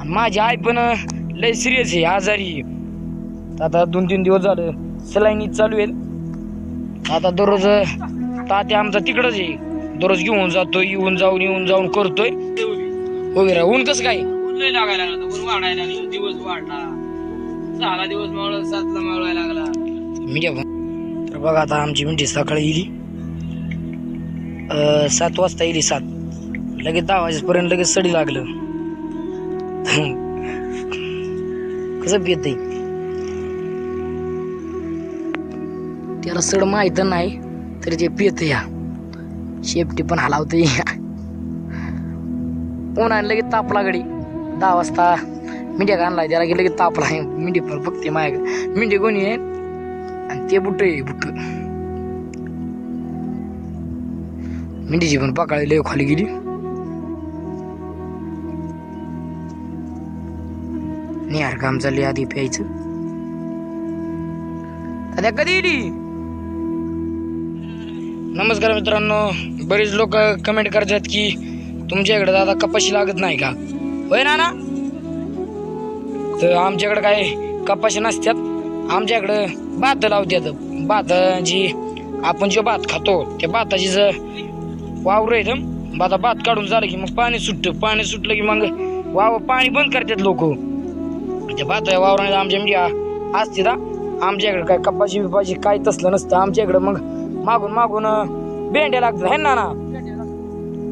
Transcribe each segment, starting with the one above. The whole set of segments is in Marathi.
आणि माझी आई पण लय सिरियस आहे आजारी आहे. आता दोन तीन दिवस झालं सलाईनी चालू आहेत आता दररोज तात्या आमचा तिकडच आहे. दररोज घेऊन जातोय येऊन जाऊन येऊन जाऊन करतोय. वगैरे ऊन कसं काय? लय लागायला लागला ऊन वाढायला लागलं दिवस वाढला. सहाला दिवस मावळ सातला मावळायला लागला. मी घ्या तर बघा आता आमची मिठी सकाळी अं, सात वाजता येईल सात. लगेच दहा वाजेपर्यंत लगेच सडी लागलं. कसं पित त्याला सड माहीत नाही तरी ते पेत या शेपटी पण हलावते उन्हाळ्यात लगेच तापला गडी दहा वाजता मिंड्या आणलाय त्याला की लगेच तापला मिंडी पण बघते माझ्या मिंडी कोणी आहे आणि ते बुट्ट आहे बुट्ट मिंडीची पण पकाळी लय खाली गेली నీ काम चालली आधी प्यायचं. आता कधी नमस्कार मित्रांनो बरेच लोक कमेंट करतात की तुमच्या इकडे दादा कपाशी लागत नाही का? होय ना ना तर आमच्याकडे काय कपाशी नसत्यात. आमच्याकडं भात लावतात भात जी आपण जे भात खातो त्या भाताची जर वावर आहे भाता भात काढून झालं की मग पाणी सुटतं. पाणी सुटलं की मग वाव पाणी बंद करतात लोक. ते पाहतोय वावराने आमच्या म्हणजे असते ना आमच्याकडे काय कपाशी बिपाशी काय तसलं नसतं. आमच्याकडे मग मागून मागून भेंड्या लागतात. है ना ना?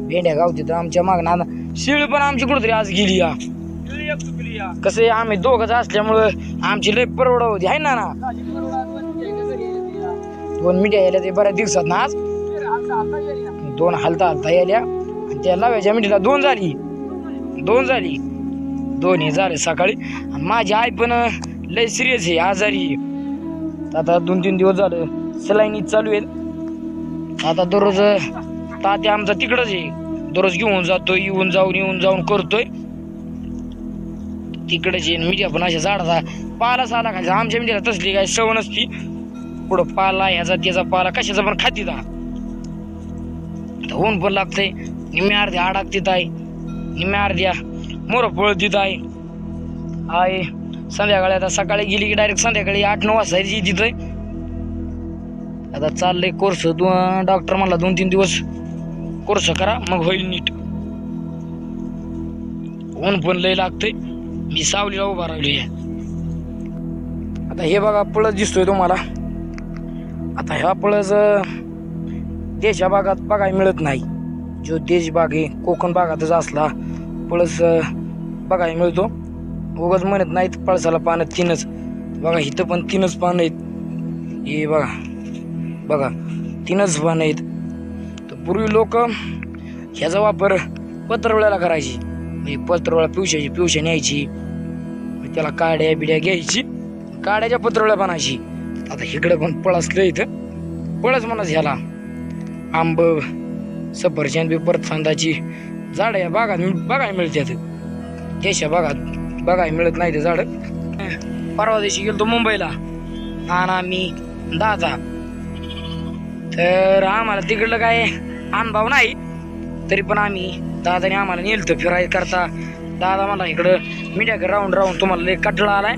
भेंड्या तर आमच्या माग ना शिळ पण आमची कुठेतरी आज गेली या. कसं आहे, आम्ही दोघच असल्यामुळं आमची लय परवडा होती. आहे ना ना? दोन मिठ्या यायला ते बऱ्याच दिवसात ना आज. दोन हलता हलता यायल्या आणि त्या लावायच्या मिठीला दोन झाली. दोन झाली. दोन्ही झाले सकाळी. माझी आई पण लय सिरियस आहे आजारी आता दोन तीन दिवस झालं सलाईनी चालू आहेत. आता दररोज तात्या आमचा तिकडंच आहे. दररोज घेऊन जातो येऊन जाऊन येऊन जाऊन करतोय. तिकडेच येईन मीडिया पण अशा झाडाचा पाला साला खायचा आमच्या मीडियाला तसली काय सवय नसती. पुढं पाला ह्याचा त्याचा पाला कशाचा पण खाती दा. ऊन पण लागतंय निम्या अर्ध्या अडाकतीत आहे. निम्या अर्ध्या मोर देत आहे. आहे. संध्याकाळी आता सकाळी गेली की डायरेक्ट संध्याकाळी आठ नऊ वाजता यायची तिथं. आता चाललंय कोर्स डॉक्टर म्हणला दोन तीन दिवस कोर्स करा मग होईल नीट. ऊन पण लय लागतंय. मी सावलीला उभा राहिली आहे आता हे बघा पळस दिसतोय तुम्हाला. आता ह्या पळस देशा भागात बघायला मिळत नाही. जो देशबाग आहे कोकण भागातच असला पळस बघायला मिळतो. उगाच म्हणत नाहीत पळसाला पानं तीनच. बघा इथं पण तीनच पानं आहेत. हे बघा बघा तीनच पानं आहेत. तर पूर्वी लोक ह्याचा वापर पत्रवळ्याला करायची. म्हणजे पत्रवळा पिवशाची पिवशा न्यायची. मग त्याला काड्या बिड्या घ्यायची काड्याच्या पत्रवळ्या बनायची. आता इकडं पण पळसलं इथं. पळस म्हणत ह्याला. आंब सफरचंद बिपर फांदाची झाडं या बागात बघायला बघायला मिळतात त्याच्या भागात बघाय मिळत नाही ते झाड. परवा दिवशी गेलतो मुंबईला. नाना मी दादा. तर आम्हाला तिकडलं काय अनुभव नाही. तरी पण आम्ही दादाने आम्हाला नेलतो फिराय करता. दादा मला इकडं मीडियाकडे राहून राहून तुम्हाला लय कटळा आलाय.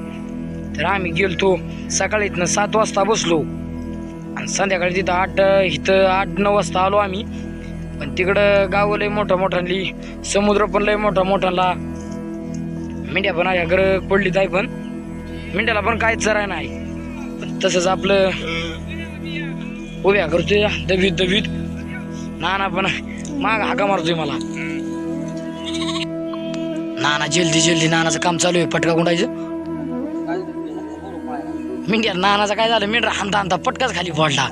तर आम्ही गेलतो सकाळी इथनं सात वाजता बसलो. आणि संध्याकाळी तिथं आठ इथं आठ नऊ वाजता आलो आम्ही. पण तिकडं गाव लय मोठं मोठाली समुद्र पण लय मोठा मोठ्यांला मेंढ्या पण आहे घर पडलीत आहे पण. मेंढ्याला पण काहीच चराय नाही. पण तसंच आपलं उभ्या करतोय दबीत दबीत. नाना पण माग हाका मारतोय मला. नाना जल्दी जल्दी नानाचं काम चालू आहे पटका गुंडायचं. मेंढ्या नानाचं काय झालं? मेंढरा हांता हांता पटकाच खाली पडला.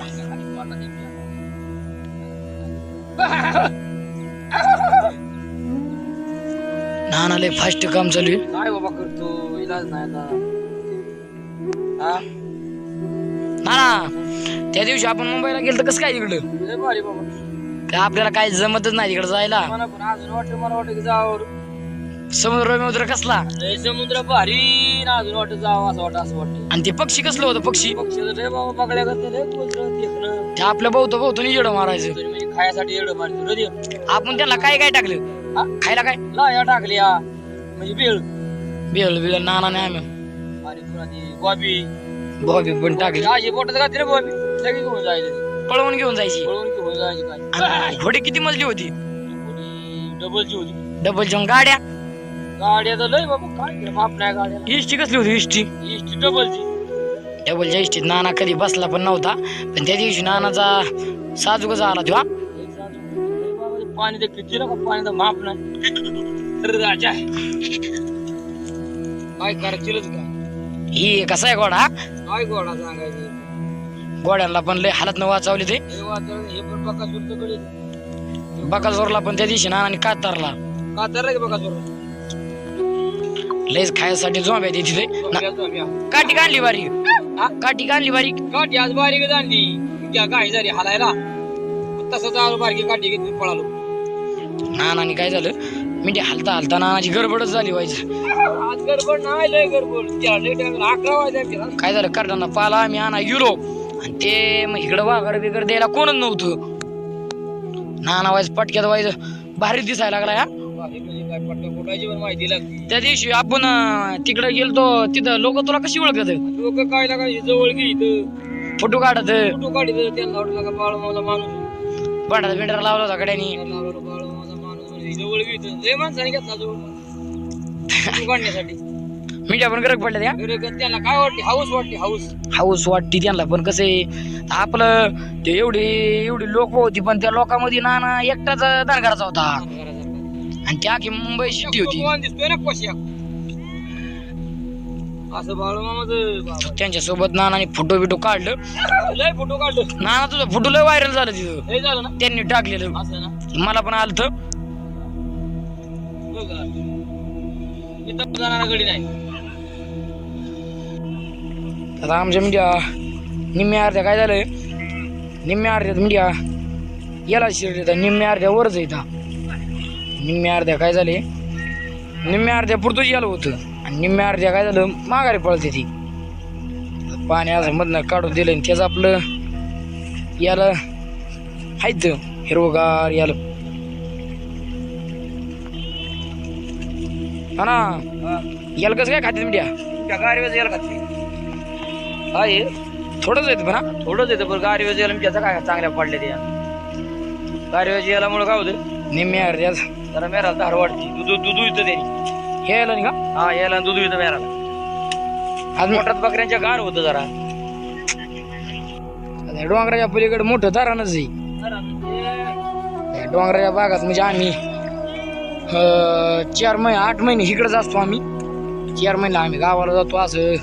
लय फास्ट काम चालू आहे. काय बाबा करतो? इलाज नाही आता. हा? त्या दिवशी आपण मुंबईला गेलो तर कसं काय लय भारी बाबा. काय आपल्याला काय जमतच नाही तिकडे जायला. मला पण अजून वाटतं मला वाटतं की जावं. समुद्र बिमुद्र कसला? लय समुद्र भारी ना अजून वाटतं जावं असं वाटतं असं वाटतं आणि ते पक्षी कसलं होतं पक्षी? पक्षाचं लय बाबा बघल्या करते लय कुजरं देखणं ते आपल्या बहुतो बहुतो निजड मारायचं. म्हणजे खायसाठी एवढं मारतो रे आपण त्यांना काय काय टाकलं? हा? खायला काय? लाया टाकल्या म्हणजे बेळ बिळ बिळ नाना नाही आम्ही. आणि पुन्हा ती बॉबी बॉबी पण टाकली. आजी पोटात घातली रे बॉबी सगळी घेऊन जायची. पळवून घेऊन जायची. पळून घेऊन जायची काय? आणि घोडी किती मजली होती? डबलची होती. डबल जंग गाड्या? गाड्या तर लय बाबा काय केलं? माप नाही गाड्या इष्टी कसली होती इष्टी इष्टी डबलची. डबलच्या इष्टीत नाना कधी बसला पण नव्हता. पण त्या दिवशी नानाचा साजूकच आला तो हा. पाणी ते किती का पाणी तर माप नाही. तर राजा. काय करायचीलच का? ही कसा आहे घोडा? काय गोडा सांगायचं? घोड्यांना पण लय हालत न वाचवली ते. हे वातावरण हे पण बघा सुरत बकाजोरला पण त्या दिवशी नानाने कातारला. का तर बघा सुरत लयच खायसाठी झोंब्या देते तिथे ना- काठी काढली बारीक काठी काढली बारीक काठी आज बारीक आणली त्या काही झाली हालायला. तसंच आज बारकी काठी घेतली पळालो. नानाने काय झालं? मी ते हलता हलता नानाची गडबडच झाली व्हायचं. आज गडबड नाही लय गडबड. लय अकरा वाजता काय झालं? करताना पाला आम्ही आणा गेलो आणि ते मग इकडं वाघर बिगर द्यायला कोणच नव्हतं. नाना व्हायचं पटक्यात व्हायचं. भारी दिसायला लागला या काय पट्ट फुटायची पण माहिती लागते. त्या दिवशी आपण अं, तिकडं गेलतो तिथं लोक तुला कशी ओळखत लोक काय लागा जवळ घे इथं. फोटो काढत. फोटो काढित. त्यांना वाटलं का बाळ माझा माणूस पांढरा बिंढरा लावला होता कड्यानी म्हणजे पण गरज पडल्या त्या. काय वाटते हाऊस वाटते हाऊस हाऊस वाटते त्यांना पण कसं आहे आपलं ते एवढी एवढी लोक होती पण त्या लोकांमध्ये ना एकटाच धनगराचा होता. आणि त्या की मुंबई सिटी होती. दिसतोय ना कोशिया असं. त्यांच्यासोबत नानाने फोटो बिटो काढलं. लय फोटो काढलो. नाना तुझं फोटो लय व्हायरल झालं तिथं. हे झालं ना? त्यांनी टाकलेलं. असं ना? मला पण आलं बघा मी तर जाणारा गडी नाही. आता आमच्या मीडिया निम्म्या अर्ध्या काय झालंय? निम्म्या अर्ध्यात मीडिया याला शिरले निम्म्या अर्ध्या वरच येतात निम्म्या अर्ध्या काय झाले निम्म्या अर्ध्या पुरतच याला होतं. निम्म्या अर्ध्या काय झालं माघारी पळते ती. पाणी असं मधनं काढून दिलं आणि त्याचं आपलं याला हायत हिरवगार याला. हा ना याला कसं काय खाते मीडिया गाडीवर यायला घातली हा थोडंच येतं पण हा थोडंच येतं पण गाडीवर यायला त्याचा काय चांगल्या पडल्या त्या. गाडीवर यायलामुळे काय होतं? निम्म्या अर्ध्यात जरा मेराला धार वाटते दूध दूध येतं त्याने. यायला नाही का? हा यायला दूध येतं मेराला आज मोठा मोठात बकऱ्यांच्या गार होतं जरा. डोंगराच्या पलीकडे मोठं दारानच आहे. या डोंगराच्या भागात म्हणजे आम्ही अं, चार महिने आठ महिने इकडेच असतो आम्ही. चार महिने आम्ही गावाला जातो असं.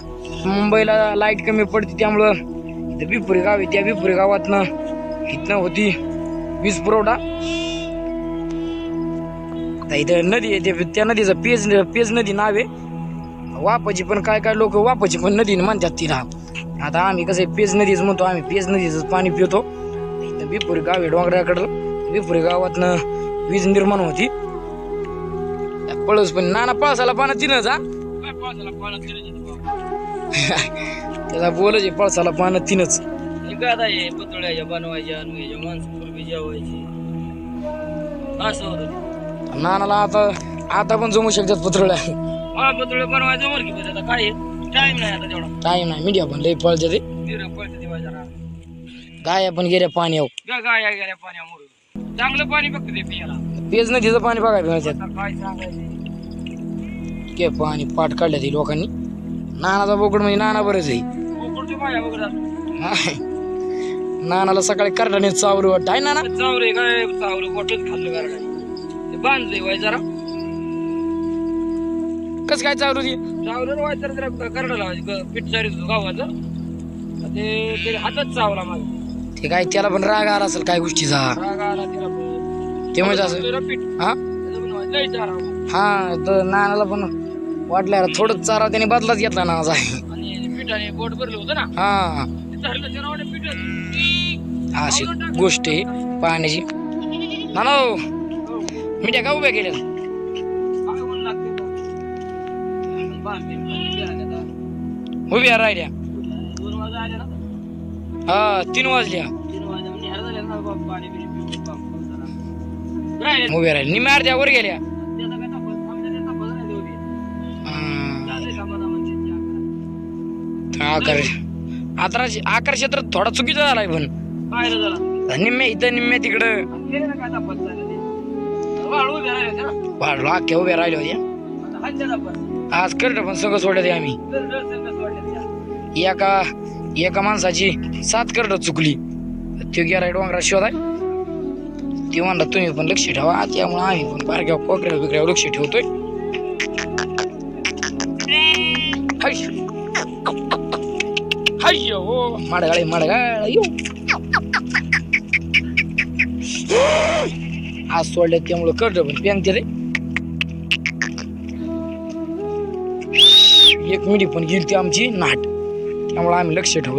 मुंबईला लाइट कमी पडते त्यामुळं इथं बिपुरी गाव आहे. त्या बिपुरी गावातनं इथनं होती वीज पुरवठा. इथं नदी आहे ते- त्या नदीचं पेज पेज नदी नाव आहे. वापाची पण काय काय लोक वापाची पण नदी म्हणतात तिला. आता आम्ही कसं पेज नदीच म्हणतो आम्ही पेज नदीचंच पाणी पितो. इथं बिपुरी गाव आहे डोंगराकडलं बिपुरी गावातनं वीज निर्माण होती. पळस पण नाना पळसाला पाण्यात तिनच हा त्याला पाण्यात बोलच आहे पळसाला पाण्यात तिनच हे बनवायच्या माणसं पूर्वी जेवायची. असं होतं. नानाला आता आता पण जमू शकतात पत्रळ्या हा की आता काय टाइम नाही आता तेवढा. टाईम नाही. मीडिया पण लई पळते ते. पळते गाया पण गेल्या पाण्यावर गाया गेल्या पाण्यामुळे चांगलं पाणी बघते ते पियाला. पेज नदीचं पाणी बघायला मिळतात काय सांगायचं? के पाणी पाठ काढल्या ती लोकांनी. नानाचा बोकड म्हणजे नाना बरंच आहे. नानाला सकाळी करटाने चावलं वाटतं. आहे नाना? चावरे काय चावलं? बोटच खाल्लं ते बांधले वाय जरा. कसं काय चावलं ती? चावलं वाय तर जरा करडा लावायचं पीठ सारी गावाचं. ते चावला माझा. ते काय त्याला पण राग आला असेल काय गोष्टीचा? राग आला तिला पण. ते म्हणजे असं जरा पीठ हा? त्याचं पण लय चारा हा तर नानाला पण वाटलं थोडं चारा त्याने बदलाच घेतला नानाचा. आणि पिठाने बोट भरलं होतं ना. हा. ते धरलं अशी गोष्ट आहे पाण्याची. नाना मिठ्या का उभ्या आता. उभ्या राहिल्या. हा तीन वाजल्या. उभ्या राहिल्या. निम्या अर्ध्या वर गेल्या. दे. हा. आकार थोडा चुकीचा झालाय पण. निम्मे इथं निम्मे तिकडं. वाढलो अख्ख्या उभ्या राहिले होते. आज करत पण सगळं सोडलं ते आम्ही. एका एका माणसाची सात करड चुकली. तो गेला डोंगरा शोधाय ते म्हणला तुम्ही पण लक्ष ठेवा त्यामुळे आम्ही पण बारक्या कोकऱ्या बिकऱ्यावर लक्ष ठेवतोय. हाय. हाय हो माडगाळे माडगाळ आज सोडले त्यामुळं करड पण पेनते रे. एक मिनिट पण गेली ती आमची नाट. त्यामुळे आम्ही लक्ष ठेवलं.